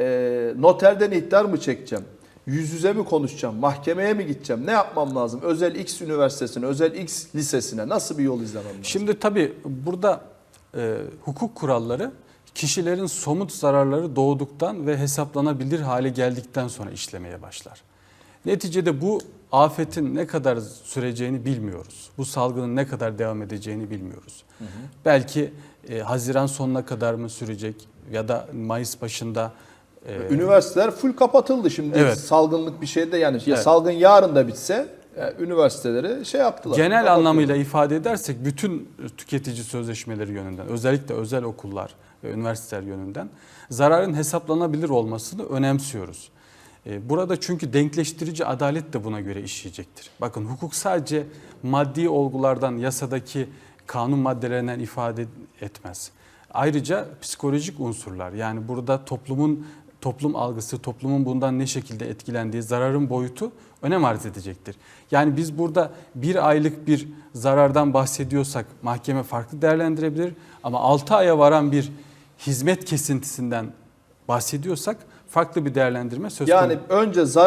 e, noterden ihtar mı çekeceğim? Yüz yüze mi konuşacağım? Mahkemeye mi gideceğim? Ne yapmam lazım? Özel X üniversitesine, özel X lisesine nasıl bir yol izlemem lazım? Şimdi tabii burada e, hukuk kuralları kişilerin somut zararları doğduktan ve hesaplanabilir hale geldikten sonra işlemeye başlar. Neticede bu afetin ne kadar süreceğini bilmiyoruz. Bu salgının ne kadar devam edeceğini bilmiyoruz. Belki e, Haziran sonuna kadar mı sürecek ya da Mayıs başında e, Üniversiteler full kapatıldı şimdi. Evet. Salgınlık bir şey de yani ya Evet. salgın yarın da bitse e, üniversiteleri şey yaptılar. Genel kapattılar. anlamıyla ifade edersek bütün tüketici sözleşmeleri yönünden özellikle özel okullar ve üniversiteler yönünden zararın hesaplanabilir olmasını önemsiyoruz. Ee, Burada çünkü denkleştirici adalet de buna göre işleyecektir. Bakın hukuk sadece maddi olgulardan yasadaki kanun maddelerinden ifade etmez. Ayrıca psikolojik unsurlar yani burada toplumun toplum algısı, toplumun bundan ne şekilde etkilendiği, zararın boyutu önem arz edecektir. Yani biz burada bir aylık bir zarardan bahsediyorsak mahkeme farklı değerlendirebilir ama 6 aya varan bir hizmet kesintisinden bahsediyorsak farklı bir değerlendirme söz konusu. Yani önce zar